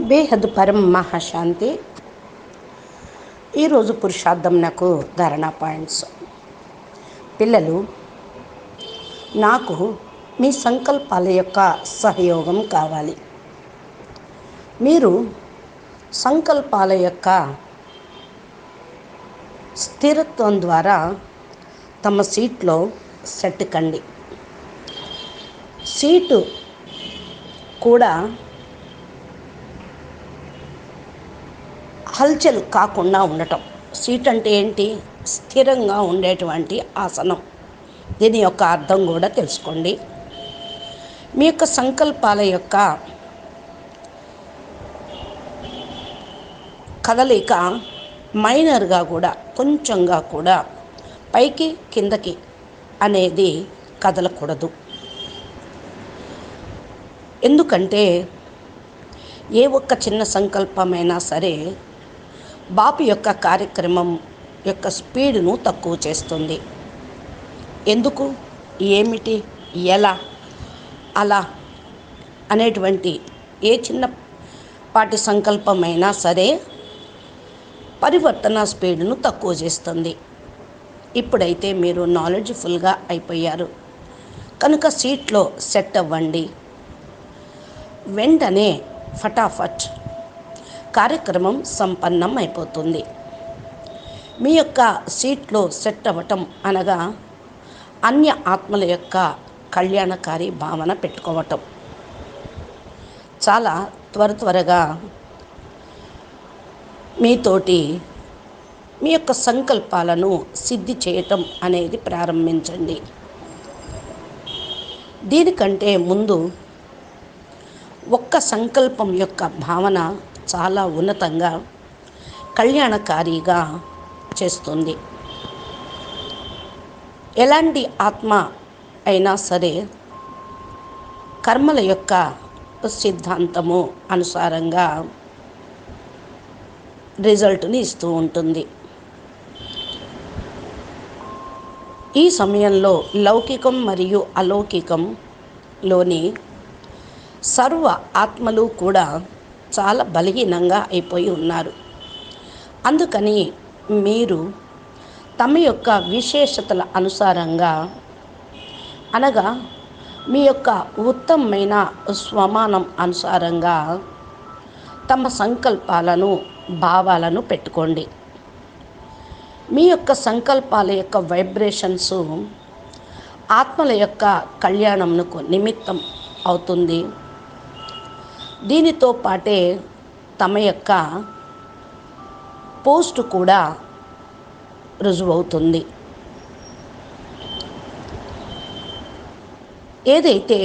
బేహద్ పరం మహాశాంతి. ఈరోజు పురుషార్థం నాకు ధారణ పాయింట్స్. పిల్లలు నాకు మీ సంకల్పాల యొక్క సహయోగం కావాలి. మీరు సంకల్పాల యొక్క స్థిరత్వం ద్వారా తమ సీట్లో సెట్ కండి. సీటు కూడా హల్చల్ కాకుండా ఉండటం. సీట్ అంటే ఏంటి? స్థిరంగా ఉండేటువంటి ఆసనం. దీని యొక్క అర్థం కూడా తెలుసుకోండి. మీ యొక్క సంకల్పాల యొక్క కదలిక మైనర్గా కూడా కొంచెంగా కూడా పైకి కిందకి అనేది కదలకూడదు. ఎందుకంటే ఏ ఒక్క చిన్న సంకల్పమైనా సరే బాపు యొక్క కార్యక్రమం యొక్క స్పీడ్ను తక్కువ చేస్తుంది. ఎందుకు? ఏమిటి? ఎలా? అలా? అనేటువంటి ఏ చిన్న పాటి సంకల్పమైనా సరే పరివర్తన స్పీడ్ను తక్కువ చేస్తుంది. ఇప్పుడైతే మీరు నాలెడ్జ్ఫుల్గా అయిపోయారు. కనుక సీట్లో సెట్ అవ్వండి. వెంటనే ఫటాఫట్ కార్యక్రమం సంపన్నం అయిపోతుంది మీ యొక్క సీట్లో సెట్ అవ్వటం అనగా అన్య ఆత్మల యొక్క కళ్యాణకారి భావన పెట్టుకోవటం. చాలా త్వర త్వరగా మీతోటి మీ యొక్క సంకల్పాలను సిద్ధి చేయటం అనేది ప్రారంభించండి. దీనికంటే ముందు ఒక్క సంకల్పం యొక్క భావన చాలా ఉన్నతంగా కళ్యాణకారిగా చేస్తుంది. ఎలాంటి ఆత్మ అయినా సరే కర్మల యొక్క సిద్ధాంతము అనుసారంగా రిజల్ట్ని ఇస్తూ ఉంటుంది. ఈ సమయంలో లౌకికం మరియు అలౌకికంలోని సర్వ ఆత్మలు కూడా చాలా బలహీనంగా అయిపోయి ఉన్నారు. అందుకని మీరు తమ యొక్క విశేషతల అనుసారంగా అనగా మీ యొక్క ఉత్తమమైన స్వమానం అనుసారంగా తమ సంకల్పాలను భావాలను పెట్టుకోండి. మీ యొక్క సంకల్పాల యొక్క వైబ్రేషన్స్ ఆత్మల యొక్క కళ్యాణంకు నిమిత్తం అవుతుంది. దీనితో పాటే తమ యొక్క పోస్ట్ కూడా రుజువవుతుంది. ఏదైతే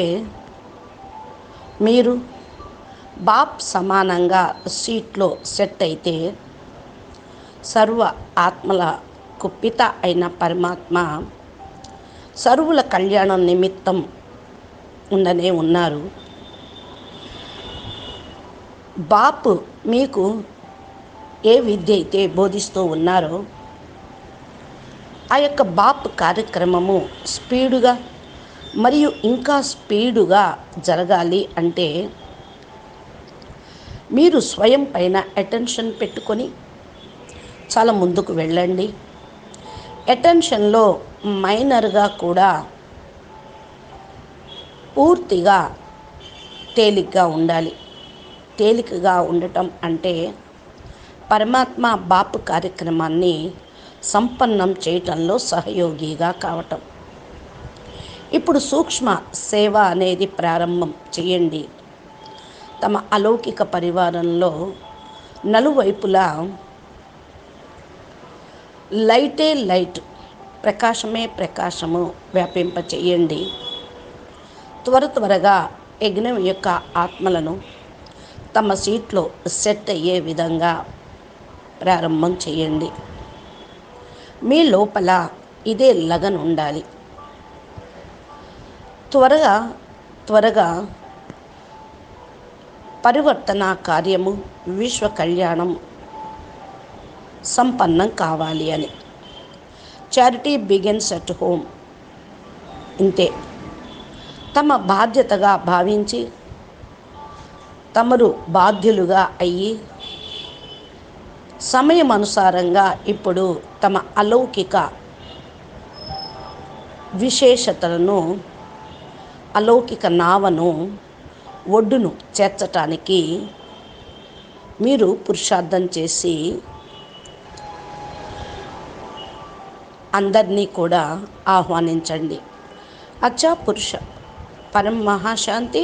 మీరు బాప్ సమానంగా సీట్లో సెట్ అయితే సర్వ ఆత్మల కుప్పిత అయిన పరమాత్మ సర్వుల కళ్యాణం నిమిత్తం ఉండనే ఉన్నారు. బాపు మీకు ఏ విద్య అయితే బోధిస్తూ ఉన్నారో ఆ యొక్క బాప్ కార్యక్రమము స్పీడుగా మరియు ఇంకా స్పీడుగా జరగాలి అంటే మీరు స్వయం పైన అటెన్షన్ పెట్టుకొని చాలా ముందుకు వెళ్ళండి. అటెన్షన్లో మైనర్గా కూడా పూర్తిగా తేలిగ్గా ఉండాలి. తేలికగా ఉండటం అంటే పరమాత్మ బాపు కార్యక్రమాన్ని సంపన్నం చేయటంలో సహయోగిగా కావటం. ఇప్పుడు సూక్ష్మ సేవ అనేది ప్రారంభం చేయండి. తమ అలౌకిక పరివారంలో నలువైపులా లైటే లైట్ ప్రకాశమే ప్రకాశము వ్యాపింప చేయండి త్వర త్వరగా యజ్ఞం యొక్క ఆత్మలను తమ సీట్లో సెట్ అయ్యే విధంగా ప్రారంభం చేయండి. మీ లోపల ఇదే లగన్ ఉండాలి. త్వరగా త్వరగా పరివర్తన కార్యము విశ్వ కళ్యాణం సంపన్నం కావాలి అని. చారిటీ బిగిన్స్ అట్ హోమ్ ఇంతే. తమ బాధ్యతగా భావించి తమరు బాధ్యులుగా అయ్యి సమయం అనుసారంగా ఇప్పుడు తమ అలౌకిక విశేషతలను అలౌకిక నావను ఒడ్డును చేర్చటానికి మీరు పురుషార్థం చేసి అందరినీ కూడా ఆహ్వానించండి. అచ్చా పురుష పరం మహాశాంతి.